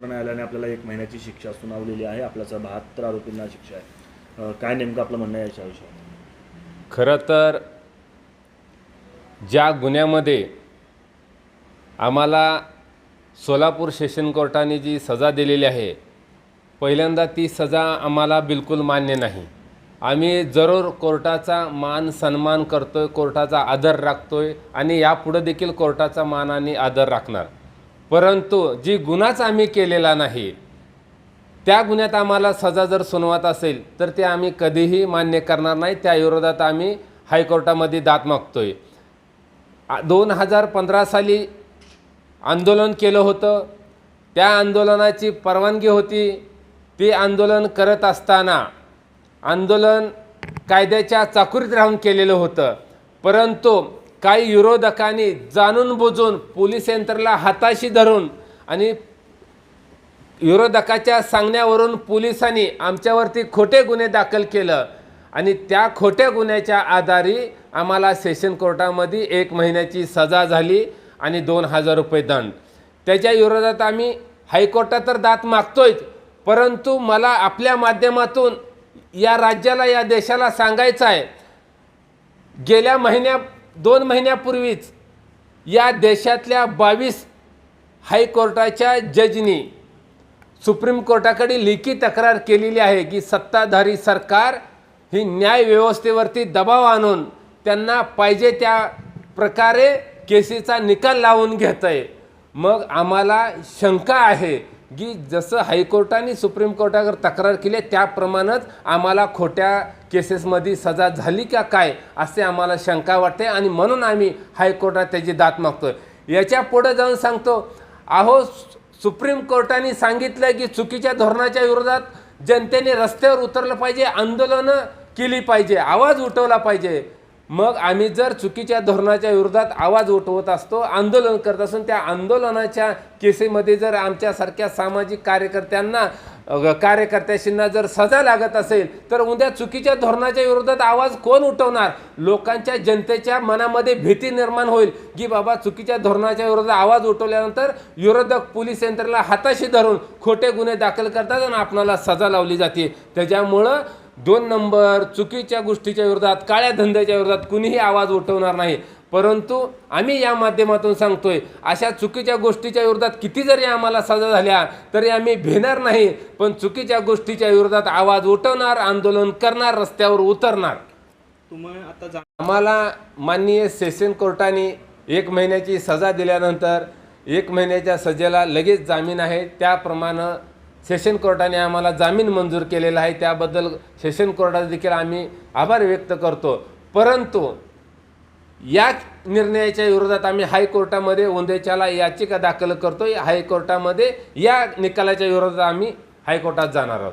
सत्र न्यायालयाने आपल्याला एक महिन्याची शिक्षा सुनावलेली आहे. आपल्याचा बहात्तर आरोपींना शिक्षा आहे. काय नेमकं आपलं म्हणणं आहे याच्याविषयी? खरं तर ज्या गुन्ह्यामध्ये आम्हाला सोलापूर सेशन कोर्टाने जी सजा दिलेली आहे पहिल्यांदा ती सजा आम्हाला बिलकुल मान्य नाही. आम्ही जरूर कोर्टाचा मान सन्मान करतोय कोर्टाचा आदर राखतोय आणि यापुढं देखील कोर्टाचा मान आणि आदर राखणार. परंतु जी गुन्हाच आम्ही केलेला नाही त्या गुन्ह्यात आम्हाला सजा जर सुनवत असेल तर ते आम्ही कधीही मान्य करणार नाही. त्या विरोधात आम्ही हायकोर्टामध्ये दाद मागतोय. दोन हजार पंधरा साली आंदोलन केलं होतं. त्या आंदोलनाची परवानगी होती. ते आंदोलन करत असताना आंदोलन कायद्याच्या चाकुरीत राहून केलेलं होतं. परंतु काही विरोधकांनी जाणून बुजून पोलीस यंत्रणेला हाताशी धरून आणि विरोधकाच्या सांगण्यावरून पोलिसांनी आमच्यावरती खोटे गुन्हे दाखल केलं. आणि त्या खोट्या गुन्ह्याच्या आधारे आम्हाला सेशन कोर्टामध्ये एक महिन्याची सजा झाली आणि दोन हजार रुपये दंड. त्याच्या विरोधात आम्ही हायकोर्टात तर दात मागतोयच परंतु मला आपल्या माध्यमातून या राज्याला या देशाला सांगायचं आहे. गेल्या महिन्या दोन महिन्यापूर्वीच या देशातल्या बावीस हायकोर्टाच्या जजनी सुप्रीम कोर्टाकडे लेखी तक्रार केलेली आहे की सत्ताधारी सरकार ही न्याय व्यवस्थेवरती दबाव आणून त्यांना पाहिजे त्या प्रकारे केसीचा निकाल लावून घेत आहे मग आम्हाला शंका आहे की जसं हायकोर्टाने सुप्रीम कोर्टावर तक्रार केली त्याप्रमाणेच आम्हाला खोट्या केसेसमध्ये सजा झाली का काय असे आम्हाला शंका वाटते आणि म्हणून आम्ही हायकोर्टात त्याची दात मागतो याच्यापुढे जाऊन सांगतो अहो सुप्रीम कोर्टाने सांगितलं की चुकीच्या धोरणाच्या विरोधात जनतेने रस्त्यावर उतरलं पाहिजे आंदोलनं केली पाहिजे आवाज उठवला पाहिजे. मग आम्ही जर चुकीच्या धोरणाच्या विरोधात आवाज उठवत असतो आंदोलन करत असून त्या आंदोलनाच्या केसेमध्ये जर आमच्यासारख्या सामाजिक कार्यकर्त्यांना कार्यकर्त्याशींना जर सजा लागत असेल तर उद्या चुकीच्या धोरणाच्या विरोधात आवाज कोण उठवणार? लोकांच्या जनतेच्या मनामध्ये भीती निर्माण होईल की बाबा चुकीच्या धोरणाच्या विरोधात आवाज उठवल्यानंतर विरोधक पोलीस यंत्रणेला हाताशी धरून खोटे गुन्हे दाखल करतात आणि आपणाला सजा लावली जाते. त्याच्यामुळं दोन नंबर चुकीच्या गोष्टीच्या विरोधात काळ्या धंद्याच्या विरोधात कुणीही आवाज उठवणार नाही. परंतु आम्ही या माध्यमातून सांगतोय अशा चुकीच्या गोष्टीच्या विरोधात किती जरी आम्हाला सजा झाल्या तरी आम्ही भिणार नाही पण चुकीच्या गोष्टीच्या विरोधात आवाज उठवणार आंदोलन करणार रस्त्यावर उतरणार. तुम्ही आता जा आम्हाला माननीय सेशन कोर्टाने एक महिन्याची सजा दिल्यानंतर एक महिन्याच्या सजेला लगेच जामीन आहे. त्याप्रमाणे सेशन कोर्टाने आम्हाला जामीन मंजूर केलेला आहे. त्याबद्दल सेशन कोर्टाचा देखील आम्ही आभार व्यक्त करतो. परंतु या निर्णयाच्या विरोधात आम्ही हायकोर्टामध्ये उंदेच्याला याचिका दाखल करतो हायकोर्टामध्ये या निकालाच्या विरोधात आम्ही हायकोर्टात जाणार आहोत.